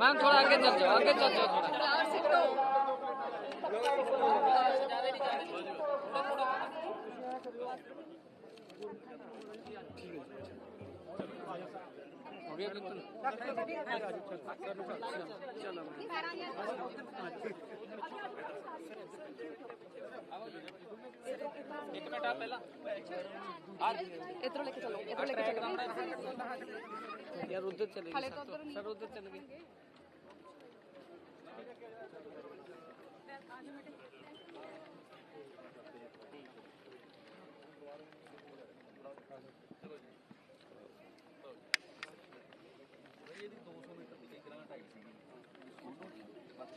Ma'am थोड़ा आगे चल जाओ आगे चल जाओ थोड़ा ਇੱਕ ਮਿੰਟ ਆ ਪਹਿਲਾਂ। ਆ ਇਧਰੋਂ ਲੈ ਕੇ ਚਲੋ ਇਧਰੋਂ ਲੈ ਕੇ ਚਲੋ। ਯਾਰ ਉਧਰ ਚਲੇ ਗਏ। ਸਰ ਉਧਰ ਚਲੇ ਗਏ।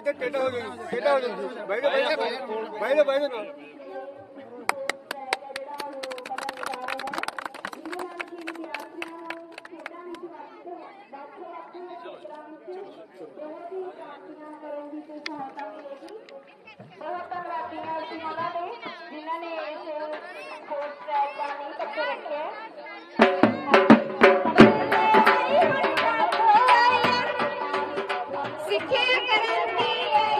ਇੱਧਰ ਟੇਡਾ ਹੋ ਜਾਓ ਟੇਡਾ ਹੋ ਜਾਓ ਬੈਠੋ ਬੈਠੋ ਬੈਠੋ ਬੈਠੋ ਨਾ ਬਹੁਤ ਧੰਨਵਾਦੀਆਂ ਅਸੀਂ ਦੇ ਜਿਨ੍ਹਾਂ ਨੇ ਇਸ ਕੋਰਸ ਟਰੈਕ ਦਾ ਨਹੀਂ ਪੱਕੇ ਰੱਖਿਆ। ਸਿੱਖਿਆ ਕਰਨ ਦੀ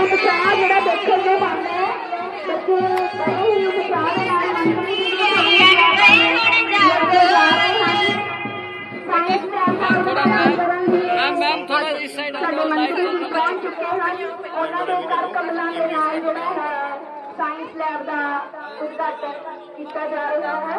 ਉਤਸ਼ਾਹ ਜਿਹੜਾ ਦੇਖਣ ਨੂੰ ਮਿਲਦਾ ਹੈ ਬੱਚੇ ਬੜੇ ਹੀ ਉਤਸ਼ਾਹ ਦੇ ਨਾਲ ਮੰਤਰੀ ਜੀ ਨੂੰ ਮੈਮ ਥੋੜਾ ਇਸ ਸਾਈਡ ਆ ਜਾਓ ਮੰਤਰੀ ਜੀ ਪਹੁੰਚ ਚੁੱਕੇ ਹਨ ਉਹਨਾਂ ਦੇ ਕਰ ਕਮਲਾਂ ਦੇ ਨਾਲ ਜਿਹੜਾ ਹੈ ਸਾਇੰਸ ਲੈਬ ਦਾ ਉਦਘਾਟਨ ਕੀਤਾ ਜਾ ਰਿਹਾ ਹੈ।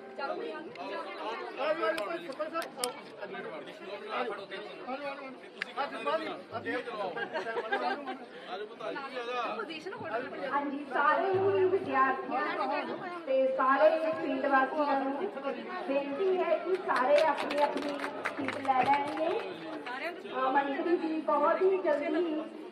ਹਾਂਜੀ, ਸਾਰੇ ਹੀ ਵਿਦਿਆਰਥੀਆਂ ਨੂੰ ਤੇ ਸਾਰੇ ਫੀਲਡ ਵਾਸੀਆਂ ਨੂੰ ਬੇਨਤੀ ਹੈ ਕਿ ਸਾਰੇ ਆਪਣੀ ਆਪਣੀ ਸੀਟ ਲੈ ਲੈਣਗੇ। ਮੰਤਰੀ ਜੀ, ਬਹੁਤ ਹੀ ਜਲਦੀ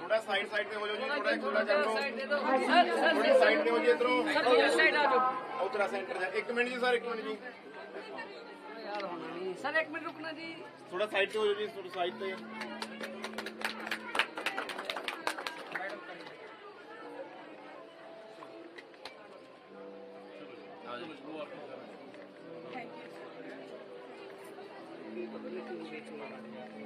ਥੋੜਾ ਸਾਈਡ ਸਾਈਡ ਤੇ ਹੋ ਜਾਓ ਜੀ ਥੋੜਾ ਖੁੱਲਾ ਕਰ ਲਓ ਥੋੜੀ ਸਾਈਡ ਤੇ ਹੋ ਜੀ ਇਧਰੋਂ। ਸਾਈਡ ਆ ਜਾਓ। ਉਧਰ ਸੈਂਟਰ ਜਾ। 1 ਮਿੰਟ ਜੀ ਸਰ 1 ਮਿੰਟ ਜੀ। ਸਰ 1 ਮਿੰਟ ਰੁਕਣਾ ਜੀ। ਥੋੜਾ ਸਾਈਡ ਤੇ ਹੋ ਜਾਓ ਜੀ ਥੋੜਾ ਸਾਈਡ ਤੇ। ਥੈਂਕ ਯੂ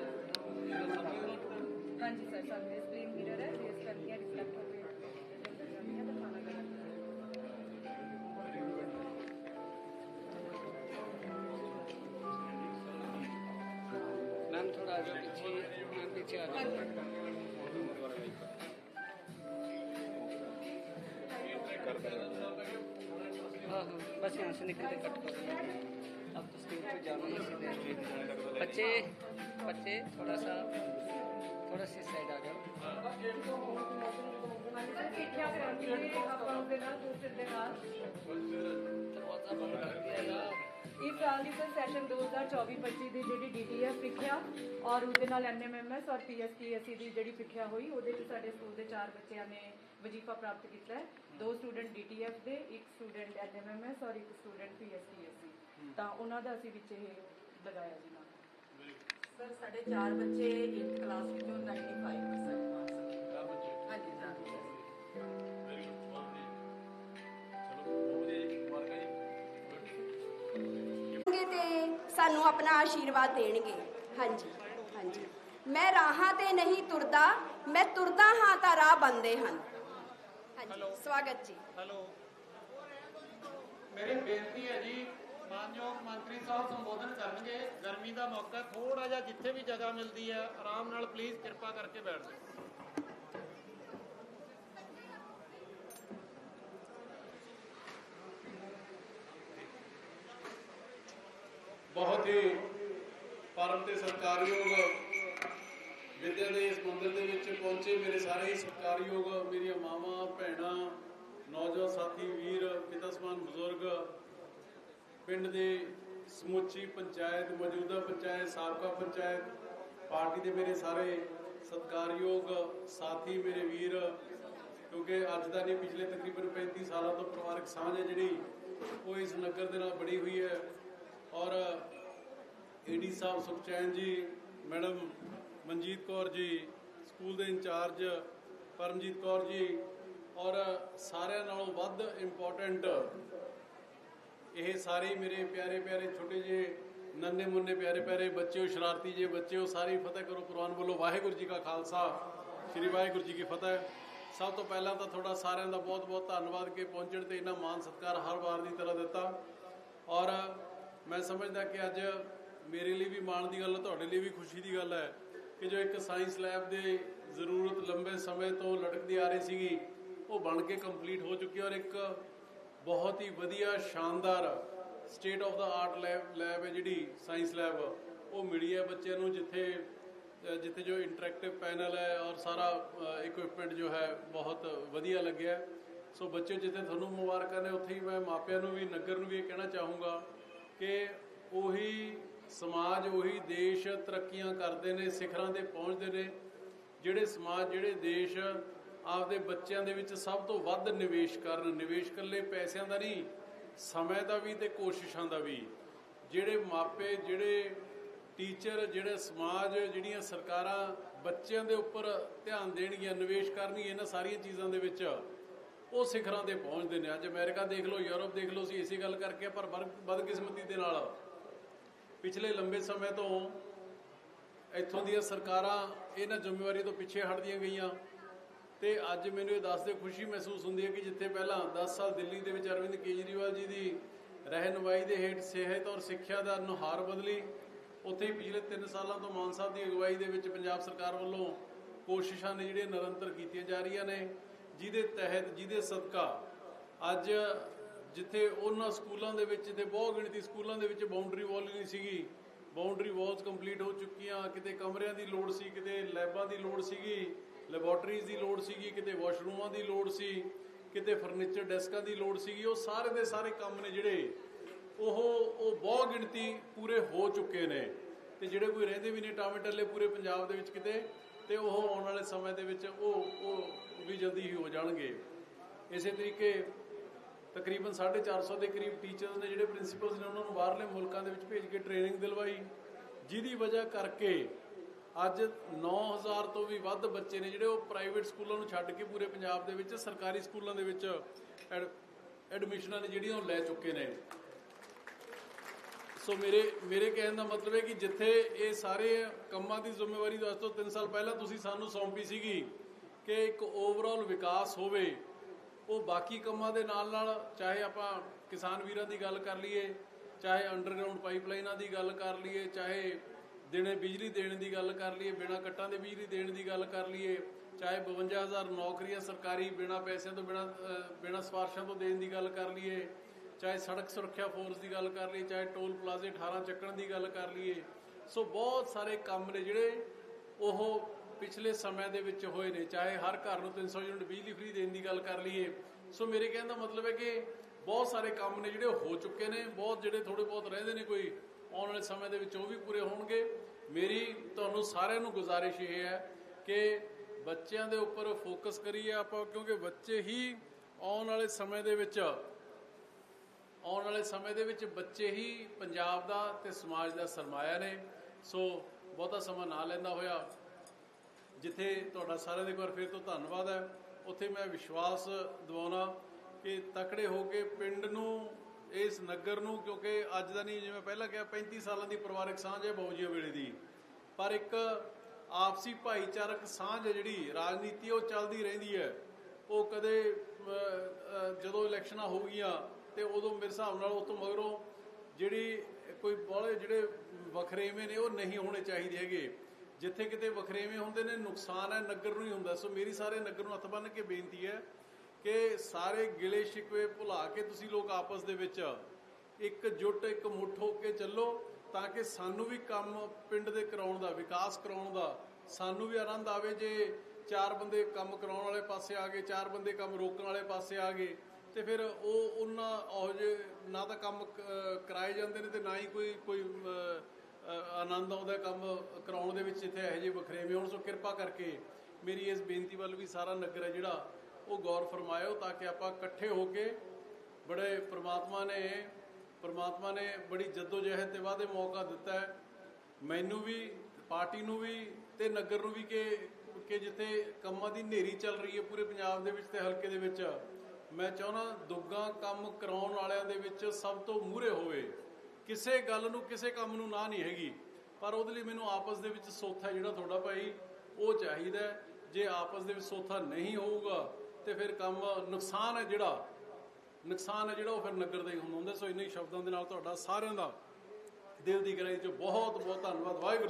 हाँ जी सर सर्विस प्लेन मिरर है रेस कर दिया रिफ्लेक्ट हो गया तो खाना खाना मैम थोड़ा आगे बस यहाँ से निकल कट कर अब तो स्टेज पे जाना है सीधे बच्चे बच्चे थोड़ा सा ਥੋੜਾ ਸੀ ਔਰ ਪ੍ਰੀਖਿਆ ਹੋਈ ਉਹਦੇ ਵਿੱਚ ਸਾਡੇ ਸਕੂਲ ਦੇ ਚਾਰ ਬੱਚਿਆਂ ਨੇ ਵਜੀਫਾ ਪ੍ਰਾਪਤ ਕੀਤਾ ਦੋ ਸਟੂਡੈਂਟ ਡੀਟੀਐਫ ਦੇ ਇੱਕ ਸਟੂਡੈਂਟ ਐਨਐਮਐਮਐਸ ਔਰ ਇੱਕ ਸਟੂਡੈਂਟ ਪੀਐਸਪੀਐਸਸੀ ਤਾਂ ਉਹਨਾਂ ਦਾ ਅਸੀਂ ਵਿੱਚ ਇਹ ਲਗਾਇਆ ਜੀ ਸਰ ਸਾਡੇ ਚਾਰ ਬੱਚੇ 8th ਕਲਾਸ ਵਿੱਚੋਂ 95% ਮਾਰਕਸ ਹਾਂਜੀ ਸਰ ਦੇਣਗੇ ਤੇ ਸਾਨੂੰ ਆਪਣਾ ਆਸ਼ੀਰਵਾਦ ਦੇਣਗੇ। ਹਾਂਜੀ ਹਾਂਜੀ। ਮੈਂ ਰਾਹਾਂ ਤੇ ਨਹੀਂ ਤੁਰਦਾ ਮੈਂ ਤੁਰਦਾ ਹਾਂ ਤਾਂ ਰਾਹ ਬੰਦੇ ਹਨ। ਹਾਂਜੀ ਸਵਾਗਤ ਜੀ ਹੈਲੋ ਮੇਰੀ ਬੇਨਤੀ ਹੈ ਜੀ ਮਾਨਯੋਗ ਮੰਤਰੀ ਸਾਹਿਬ ਸੰਬੋਧਨ ਕਰਨਗੇ। ਗਰਮੀ ਦਾ ਮੌਕਾ ਥੋੜਾ ਜਿਹਾ ਜਿੱਥੇ ਵੀ ਜਗ੍ਹਾ ਮਿਲਦੀ ਹੈ, ਆਰਾਮ ਨਾਲ ਪਲੀਜ਼ ਕਿਰਪਾ ਕਰਕੇ ਬੈਠ ਜਾਓ। ਬਹੁਤ ਹੀ ਪਰਮ ਤੇ ਸਤਿਕਾਰਯੋਗ ਵਿਦਿਆ ਦੇ ਇਸ ਮੰਦਿਰ ਦੇ ਵਿੱਚ ਪਹੁੰਚੇ। ਮੇਰੇ ਸਾਰੇ ਹੀ ਸਤਿਕਾਰਯੋਗ ਮੇਰੀਆਂ ਮਾਵਾਂ, ਭੈਣਾਂ, ਨੌਜਵਾਨ ਸਾਥੀ, ਵੀਰ ਪਿਤਾ ਸਮਾਨ ਬਜ਼ੁਰਗ ਪਿੰਡ ਦੇ ਸਮੁੱਚੀ ਪੰਚਾਇਤ, ਮੌਜੂਦਾ ਪੰਚਾਇਤ, ਸਾਬਕਾ ਪੰਚਾਇਤ, ਪਾਰਟੀ ਦੇ ਮੇਰੇ ਸਾਰੇ ਸਤਿਕਾਰਯੋਗ ਸਾਥੀ, ਮੇਰੇ ਵੀਰ, ਕਿਉਂਕਿ ਅੱਜ ਦਾ ਨਹੀਂ, ਪਿਛਲੇ ਤਕਰੀਬਨ 35 ਸਾਲਾਂ ਤੋਂ ਪਰਿਵਾਰਕ ਸਾਂਝ ਹੈ ਜਿਹੜੀ, ਉਹ ਇਸ ਨਗਰ ਦੇ ਨਾਲ ਬੜੀ ਹੋਈ ਹੈ। ਔਰ ਏਡੀ ਸਾਹਿਬ ਸੁਖਚੈਨ ਜੀ, ਮੈਡਮ ਮਨਜੀਤ ਕੌਰ ਜੀ, ਸਕੂਲ ਦੇ ਇੰਚਾਰਜ ਪਰਮਜੀਤ ਕੌਰ ਜੀ, ਔਰ ਸਾਰਿਆਂ ਨਾਲੋਂ ਵੱਧ ਇੰਪੋਰਟੈਂਟ ਇਹ ਸਾਰੇ ਮੇਰੇ ਪਿਆਰੇ ਪਿਆਰੇ ਛੋਟੇ ਜਿਹੇ, ਨੰਨੇ ਮੁੰਨੇ ਪਿਆਰੇ ਪਿਆਰੇ ਬੱਚਿਓ, ਸ਼ਰਾਰਤੀ ਜੇ ਬੱਚਿਓ, ਸਾਰੀ ਫਤਿਹ ਕਰੋ ਕੁਰਾਨ ਬੋਲੋ। ਵਾਹਿਗੁਰੂ ਜੀ ਕਾ ਖਾਲਸਾ, ਸ੍ਰੀ ਵਾਹਿਗੁਰੂ ਜੀ ਕੀ ਫਤਿਹ। ਸਭ ਤੋਂ ਪਹਿਲਾਂ ਤਾਂ ਤੁਹਾਡਾ ਸਾਰਿਆਂ ਦਾ ਬਹੁਤ ਬਹੁਤ ਧੰਨਵਾਦ ਕਿ ਪਹੁੰਚਣ ਤੇ ਇਹਨਾਂ ਮਾਣ ਸਤਿਕਾਰ ਹਰ ਵਾਰ ਦੀ ਤਰ੍ਹਾਂ ਦਿੱਤਾ। ਔਰ ਮੈਂ ਸਮਝਦਾ ਕਿ ਅੱਜ ਮੇਰੇ ਲਈ ਵੀ ਮਾਣ ਦੀ ਗੱਲ ਹੈ ਤੁਹਾਡੇ ਲਈ ਵੀ ਖੁਸ਼ੀ ਦੀ ਗੱਲ ਹੈ ਕਿ ਜੋ ਇੱਕ ਸਾਇੰਸ ਲੈਬ ਦੇ ਜ਼ਰੂਰਤ ਲੰਬੇ ਸਮੇਂ ਤੋਂ ਲਟਕਦੀ ਆ ਰਹੀ ਸੀਗੀ, ਉਹ ਬਣ ਕੇ ਕੰਪਲੀਟ ਹੋ ਚੁੱਕੀ ਔਰ ਇੱਕ ਬਹੁਤ ਹੀ ਵਧੀਆ, ਸ਼ਾਨਦਾਰ state of the art lab lab ਹੈ ਜਿਹੜੀ ਸਾਇੰਸ ਲੈਬ ਉਹ ਮਿਲੀ ਹੈ ਬੱਚਿਆਂ ਨੂੰ ਜਿੱਥੇ ਜਿੱਥੇ ਜੋ ਇੰਟਰੈਕਟਿਵ ਪੈਨਲ ਹੈ ਔਰ ਸਾਰਾ ਇਕਵਿਪਮੈਂਟ ਜੋ ਹੈ ਬਹੁਤ ਵਧੀਆ ਲੱਗਿਆ। ਸੋ ਬੱਚੇ ਜਿੱਥੇ ਤੁਹਾਨੂੰ ਮੁਬਾਰਕਾਂ ਨੇ, ਉੱਥੇ ਹੀ ਮੈਂ ਮਾਪਿਆਂ ਨੂੰ ਵੀ, ਨਗਰ ਨੂੰ ਵੀ ਇਹ ਕਹਿਣਾ ਚਾਹੂੰਗਾ ਕਿ ਉਹੀ ਸਮਾਜ, ਉਹੀ ਦੇਸ਼ ਤਰੱਕੀਆਂ ਕਰਦੇ ਨੇ, ਸਿਖਰਾਂ ਤੇ ਪਹੁੰਚਦੇ ਨੇ, ਜਿਹੜੇ ਸਮਾਜ, ਜਿਹੜੇ ਦੇਸ਼ ਆਪਦੇ ਬੱਚਿਆਂ ਦੇ ਵਿੱਚ ਸਭ ਤੋਂ ਵੱਧ ਨਿਵੇਸ਼ ਕਰਨ। ਨਿਵੇਸ਼ ਇਕੱਲੇ ਪੈਸਿਆਂ ਦਾ ਨਹੀਂ, ਸਮੇਂ ਦਾ ਵੀ ਤੇ ਕੋਸ਼ਿਸ਼ਾਂ ਦਾ ਵੀ। ਜਿਹੜੇ ਮਾਪੇ, ਜਿਹੜੇ ਟੀਚਰ, ਜਿਹੜੇ ਸਮਾਜ, ਜਿਹੜੀਆਂ ਸਰਕਾਰਾਂ ਬੱਚਿਆਂ ਦੇ ਉੱਪਰ ਧਿਆਨ ਦੇਣਗੀਆਂ, ਨਿਵੇਸ਼ ਕਰਨਗੀਆਂ, ਇਹਨਾਂ ਸਾਰੀਆਂ ਚੀਜ਼ਾਂ ਦੇ ਵਿੱਚ ਉਹ ਸਿਖਰਾਂ ਤੇ ਪਹੁੰਚਦੇ ਨੇ। ਅੱਜ ਅਮਰੀਕਾ ਦੇਖ ਲਓ, ਯੂਰਪ ਦੇਖ ਲਓ ਸੀ ਇਸੇ ਗੱਲ ਕਰਕੇ ਪਰ ਬਦਕਿਸਮਤੀ ਦੇ ਨਾਲ ਪਿਛਲੇ ਲੰਬੇ ਸਮੇਂ ਤੋਂ ਇੱਥੋਂ ਦੀਆਂ ਸਰਕਾਰਾਂ ਇਹਨਾਂ ਜ਼ਿੰਮੇਵਾਰੀ ਤੋਂ ਪਿੱਛੇ ਹਟਦੀਆਂ ਗਈਆਂ। ਤੇ ਅੱਜ ਮੈਨੂੰ ਇਹ ਦੱਸਦੇ ਖੁਸ਼ੀ ਮਹਿਸੂਸ ਹੁੰਦੀ ਹੈ ਕਿ ਜਿੱਥੇ ਪਹਿਲਾਂ 10 ਸਾਲ ਦਿੱਲੀ ਦੇ ਵਿੱਚ ਅਰਵਿੰਦ ਕੇਜਰੀਵਾਲ ਜੀ ਦੀ ਰਹਿਨੁਮਾਈ ਦੇ ਹੇਠ ਸਿਹਤ ਔਰ ਸਿੱਖਿਆ ਦਾ ਨੁਹਾਰ ਬਦਲੀ, ਉੱਥੇ ਹੀ ਪਿਛਲੇ 3 ਸਾਲਾਂ ਤੋਂ ਮਾਨ ਸਾਹਿਬ ਦੀ ਅਗਵਾਈ ਦੇ ਵਿੱਚ ਪੰਜਾਬ ਸਰਕਾਰ ਵੱਲੋਂ ਕੋਸ਼ਿਸ਼ਾਂ ਨੇ ਜਿਹੜੀਆਂ ਨਿਰੰਤਰ ਕੀਤੀਆਂ ਜਾ ਰਹੀਆਂ ਨੇ, ਜਿਹਦੇ ਤਹਿਤ, ਜਿਹਦੇ ਸਦਕਾ ਅੱਜ ਜਿੱਥੇ ਉਹਨਾਂ ਸਕੂਲਾਂ ਦੇ ਵਿੱਚ ਤੇ ਬਹੁ ਗਿਣਤੀ ਸਕੂਲਾਂ ਦੇ ਵਿੱਚ ਬਾਉਂਡਰੀ ਵਾਲ ਨਹੀਂ ਸੀਗੀ ਬਾਉਂਡਰੀ ਵਾਲਸ ਕੰਪਲੀਟ ਹੋ ਚੁੱਕੀਆਂ, ਕਿਤੇ ਕਮਰਿਆਂ ਦੀ ਲੋੜ ਸੀ, ਕਿਤੇ ਲੈਬਾਂ ਦੀ ਲੋੜ ਸੀਗੀ ਲੈਬੋਰਟਰੀਜ਼ ਦੀ ਲੋੜ ਸੀਗੀ, ਕਿਤੇ ਵਾਸ਼ਰੂਮਾਂ ਦੀ ਲੋੜ ਸੀ, ਕਿਤੇ ਫਰਨੀਚਰ ਡੈਸਕਾਂ ਦੀ ਲੋੜ ਸੀਗੀ, ਉਹ ਸਾਰੇ ਦੇ ਸਾਰੇ ਕੰਮ ਨੇ ਜਿਹੜੇ, ਉਹ ਉਹ ਬਹੁ ਗਿਣਤੀ ਪੂਰੇ ਹੋ ਚੁੱਕੇ ਨੇ। ਤੇ ਜਿਹੜੇ ਕੋਈ ਰਹਿੰਦੇ ਵੀ ਨੇ ਟਾਵੇਂ ਟੱਲੇ ਪੂਰੇ ਪੰਜਾਬ ਦੇ ਵਿੱਚ ਕਿਤੇ, ਤੇ ਉਹ ਆਉਣ ਵਾਲੇ ਸਮੇਂ ਦੇ ਵਿੱਚ ਉਹ ਉਹ ਵੀ ਜਲਦੀ ਹੀ ਹੋ ਜਾਣਗੇ। ਇਸੇ ਤਰੀਕੇ ਤਕਰੀਬਨ 450 ਦੇ ਕਰੀਬ ਟੀਚਰਸ ਨੇ ਜਿਹੜੇ ਪ੍ਰਿੰਸੀਪਲਸ ਨੇ, ਉਹਨਾਂ ਨੂੰ ਬਾਹਰਲੇ ਮੁਲਕਾਂ ਦੇ ਵਿੱਚ ਭੇਜ ਕੇ ਟ੍ਰੇਨਿੰਗ ਦਿਲਵਾਈ, ਜਿਹਦੀ ਵਜ੍ਹਾ ਕਰਕੇ ਅੱਜ 9000 ਤੋਂ ਵੀ ਵੱਧ ਬੱਚੇ ਨੇ ਜਿਹੜੇ ਉਹ ਪ੍ਰਾਈਵੇਟ ਸਕੂਲਾਂ ਨੂੰ ਛੱਡ ਕੇ ਪੂਰੇ ਪੰਜਾਬ ਦੇ ਵਿੱਚ ਸਰਕਾਰੀ ਸਕੂਲਾਂ ਦੇ ਵਿੱਚ ਐਡ- ਐਡਮਿਸ਼ਨਾਂ ਨੇ ਜਿਹੜੀਆਂ ਉਹ ਲੈ ਚੁੱਕੇ ਨੇ। ਸੋ ਮੇਰੇ ਮੇਰੇ ਕਹਿਣ ਦਾ ਮਤਲਬ ਹੈ ਕਿ ਜਿੱਥੇ ਇਹ ਸਾਰੇ ਕੰਮਾਂ ਦੀ ਜ਼ਿੰਮੇਵਾਰੀ ਅੱਜ ਤੋਂ 3 ਸਾਲ ਪਹਿਲਾਂ ਤੁਸੀਂ ਸਾਨੂੰ ਸੌਂਪੀ ਸੀਗੀ ਕਿ ਇੱਕ ਓਵਰਆਲ ਵਿਕਾਸ ਹੋਵੇ, ਉਹ ਬਾਕੀ ਕੰਮਾਂ ਦੇ ਨਾਲ ਨਾਲ ਚਾਹੇ ਆਪਾਂ ਕਿਸਾਨ ਵੀਰਾਂ ਦੀ ਗੱਲ ਕਰ ਲਈਏ, ਚਾਹੇ ਅੰਡਰਗਰਾਉਂਡ ਪਾਈਪਲਾਈਨਾਂ ਦੀ ਗੱਲ ਕਰ ਲਈਏ, ਚਾਹੇ ਦਿਨੇ ਬਿਜਲੀ ਦੇਣ ਦੀ ਗੱਲ ਕਰ ਲਈਏ, ਬਿਨਾ ਕੱਟਾਂ ਦੇ ਬਿਜਲੀ ਦੇਣ ਦੀ ਗੱਲ ਕਰ ਲਈਏ, ਚਾਹੇ 52000 ਨੌਕਰੀਆਂ ਸਰਕਾਰੀ ਬਿਨਾ ਪੈਸਿਆਂ ਤੋਂ, ਬਿਨਾ ਬਿਨਾ ਸਿਫਾਰਸ਼ਾਂ ਤੋਂ ਦੇਣ ਦੀ ਗੱਲ ਕਰ ਲਈਏ, ਚਾਹੇ ਸੜਕ ਸੁਰੱਖਿਆ ਫੋਰਸ ਦੀ ਗੱਲ ਕਰ ਲਈਏ, ਚਾਹੇ ਟੋਲ ਪਲਾਜ਼ੇ 18 ਚੱਕਣ ਦੀ ਗੱਲ ਕਰ ਲਈਏ, ਸੋ ਬਹੁਤ ਸਾਰੇ ਕੰਮ ਨੇ ਜਿਹੜੇ ਉਹ ਪਿਛਲੇ ਸਮੇਂ ਦੇ ਵਿੱਚ ਹੋਏ ਨੇ, ਚਾਹੇ ਹਰ ਘਰ ਨੂੰ 300 ਯੂਨਿਟ ਬਿਜਲੀ ਫ੍ਰੀ ਦੇਣ ਦੀ ਗੱਲ ਕਰ ਲਈਏ। ਸੋ ਮੇਰੇ ਕਹਿਣ ਦਾ ਮਤਲਬ ਹੈ ਕਿ ਬਹੁਤ ਸਾਰੇ ਕੰਮ ਨੇ ਜਿਹੜੇ ਹੋ ਚੁੱਕੇ ਨੇ, ਬਹੁਤ ਜਿਹੜੇ ਥੋੜੇ ਬਹੁਤ ਰਹਿੰਦੇ ਨੇ ਕੋਈ ਆਉਣ ਵਾਲੇ ਸਮੇਂ ਦੇ ਵਿੱਚ ਉਹ ਵੀ ਪੂਰੇ ਹੋਣਗੇ। ਮੇਰੀ ਤੁਹਾਨੂੰ ਸਾਰਿਆਂ ਨੂੰ ਗੁਜ਼ਾਰਿਸ਼ ਇਹ ਹੈ ਕਿ ਬੱਚਿਆਂ ਦੇ ਉੱਪਰ ਫੋਕਸ ਕਰੀਏ ਆਪਾਂ, ਕਿਉਂਕਿ ਬੱਚੇ ਹੀ ਆਉਣ ਵਾਲੇ ਸਮੇਂ ਦੇ ਵਿੱਚ, ਆਉਣ ਵਾਲੇ ਸਮੇਂ ਦੇ ਵਿੱਚ ਬੱਚੇ ਹੀ ਪੰਜਾਬ ਦਾ ਤੇ ਸਮਾਜ ਦਾ ਸਰਮਾਇਆ ਨੇ। ਸੋ ਬਹੁਤਾ ਸਮਾਂ ਨਾ ਲੈਂਦਾ ਹੋਇਆ। ਜਿੱਥੇ ਤੁਹਾਡਾ ਸਾਰਿਆਂ ਦੇ ਇੱਕ ਵਾਰ ਫਿਰ ਤੋਂ ਧੰਨਵਾਦ ਹੈ। ਉੱਥੇ ਮੈਂ ਵਿਸ਼ਵਾਸ ਦਿਵਾਉਣਾ ਕਿ ਤਕੜੇ ਹੋ ਕੇ ਪਿੰਡ ਨੂੰ ਇਸ ਨਗਰ ਨੂੰ, ਕਿਉਂਕਿ ਅੱਜ ਦਾ ਨਹੀਂ, ਜਿਵੇਂ ਪਹਿਲਾਂ ਕਿਹਾ 35 ਸਾਲਾਂ ਦੀ ਪਰਿਵਾਰਕ ਸਾਂਝ ਹੈ ਬੌਜੀਆ ਵੇਲੇ ਦੀ। ਪਰ ਇੱਕ ਆਪਸੀ ਭਾਈਚਾਰਕ ਸਾਂਝ ਹੈ ਜਿਹੜੀ, ਰਾਜਨੀਤੀ ਉਹ ਚੱਲਦੀ ਰਹਿੰਦੀ ਹੈ। ਉਹ ਕਦੇ ਜਦੋਂ ਇਲੈਕਸ਼ਨਾਂ ਹੋ ਗਈਆਂ ਤੇ ਉਦੋਂ ਮੇਰੇ ਹਿਸਾਬ ਨਾਲ ਉਸ ਤੋਂ ਮਗਰੋਂ ਜਿਹੜੀ ਕੋਈ ਬੜੇ ਜਿਹੜੇ ਵਖਰੇਵੇਂ ਨੇ, ਉਹ ਨਹੀਂ ਹੋਣੇ ਚਾਹੀਦੇ ਹੈਗੇ। ਜਿੱਥੇ ਕਿਤੇ ਵਖਰੇਵੇਂ ਹੁੰਦੇ ਨੇ, ਨੁਕਸਾਨ ਹੈ ਨਗਰ ਨੂੰ ਹੀ ਹੁੰਦਾ। ਸੋ ਮੇਰੀ ਸਾਰੇ ਨਗਰ ਨੂੰ ਹੱਥ ਬੰਨ੍ਹ ਕੇ ਬੇਨਤੀ ਹੈ ਕਿ ਸਾਰੇ ਗਿਲੇ ਸ਼ਿਕਵੇ ਭੁਲਾ ਕੇ ਤੁਸੀਂ ਲੋਕ ਆਪਸ ਦੇ ਵਿੱਚ ਇੱਕ ਜੁੱਟ, ਇੱਕ ਮੁੱਠ ਹੋ ਕੇ ਚੱਲੋ ਤਾਂ ਕਿ ਸਾਨੂੰ ਵੀ ਕੰਮ ਪਿੰਡ ਦੇ ਕਰਾਉਣ ਦਾ, ਵਿਕਾਸ ਕਰਾਉਣ ਦਾ ਸਾਨੂੰ ਵੀ ਆਨੰਦ ਆਵੇ ਜੇ ਚਾਰ ਬੰਦੇ ਕੰਮ ਕਰਾਉਣ ਵਾਲੇ ਪਾਸੇ ਆ ਗਏ, ਚਾਰ ਬੰਦੇ ਕੰਮ ਰੋਕਣ ਵਾਲੇ ਪਾਸੇ ਆ ਗਏ, ਤੇ ਫਿਰ ਉਹ ਉਹਨਾਂ ਉਹ ਜੇ ਨਾ ਤਾਂ ਕੰਮ ਕਰਾਏ ਜਾਂਦੇ ਨੇ ਤੇ ਨਾ ਹੀ ਕੋਈ ਕੋਈ ਆਨੰਦ ਆਉਂਦਾ ਕੰਮ ਕਰਾਉਣ ਦੇ ਵਿੱਚ ਇੱਥੇ ਇਹੋ ਜਿਹੇ ਵਖਰੇਵੇਂ ਹੋਣ, ਸੋ ਕਿਰਪਾ ਕਰਕੇ ਮੇਰੀ ਇਸ ਬੇਨਤੀ ਵੱਲ ਵੀ ਸਾਰਾ ਨਗਰ ਹੈ ਜਿਹੜਾ ਉਹ ਗੌਰ ਫਰਮਾਇਓ ਤਾਂ ਕਿ ਆਪਾਂ ਇਕੱਠੇ ਹੋ ਕੇ ਬੜੇ ਪ੍ਰਮਾਤਮਾ ਨੇ ਪ੍ਰਮਾਤਮਾ ਨੇ ਬੜੀ ਜਦੋਜਹਿਦ ਦੇ ਬਾਅਦ ਇਹ ਮੌਕਾ ਦਿੱਤਾ ਹੈ। ਮੈਨੂੰ ਵੀ, ਪਾਰਟੀ ਨੂੰ ਵੀ ਤੇ ਨਗਰ ਨੂੰ ਵੀ ਕਿ ਕਿ ਜਿੱਥੇ ਕੰਮਾਂ ਦੀ ਨੇਰੀ ਚੱਲ ਰਹੀ ਹੈ ਪੂਰੇ ਪੰਜਾਬ ਦੇ ਵਿੱਚ ਤੇ ਹਲਕੇ ਦੇ ਵਿੱਚ, ਮੈਂ ਚਾਹੁੰਦਾ ਦੁੱਗਾ ਕੰਮ ਕਰਾਉਣ ਵਾਲਿਆਂ ਦੇ ਵਿੱਚ ਸਭ ਤੋਂ ਮੂਹਰੇ ਹੋਵੇ। ਕਿਸੇ ਗੱਲ ਨੂੰ, ਕਿਸੇ ਕੰਮ ਨੂੰ ਨਾ ਨਹੀਂ ਹੈਗੀ, ਪਰ ਉਹਦੇ ਲਈ ਮੈਨੂੰ ਆਪਸ ਦੇ ਵਿੱਚ ਸੋਥਾ ਜਿਹੜਾ ਤੁਹਾਡਾ ਭਾਈ, ਉਹ ਚਾਹੀਦਾ ਜੇ ਆਪਸ ਦੇ ਵਿੱਚ ਸੋਥਾ ਨਹੀਂ ਹੋਊਗਾ ਤੇ ਫਿਰ ਕੰਮ ਨੁਕਸਾਨ ਹੈ ਜਿਹੜਾ, ਨੁਕਸਾਨ ਹੈ ਜਿਹੜਾ ਉਹ ਫਿਰ ਨਗਰ ਦਾ ਹੀ ਹੁੰਦਾ। ਸੋ ਇੰਨੇ ਹੀ ਸ਼ਬਦਾਂ ਦੇ ਨਾਲ ਤੁਹਾਡਾ ਸਾਰਿਆਂ ਦਾ ਦਿਲ ਦੀ ਗਹਿਰਾਈ ਚ ਬਹੁਤ ਬਹੁਤ ਧੰਨਵਾਦ। ਵਾਹਿਗੁਰੂ ਜੀ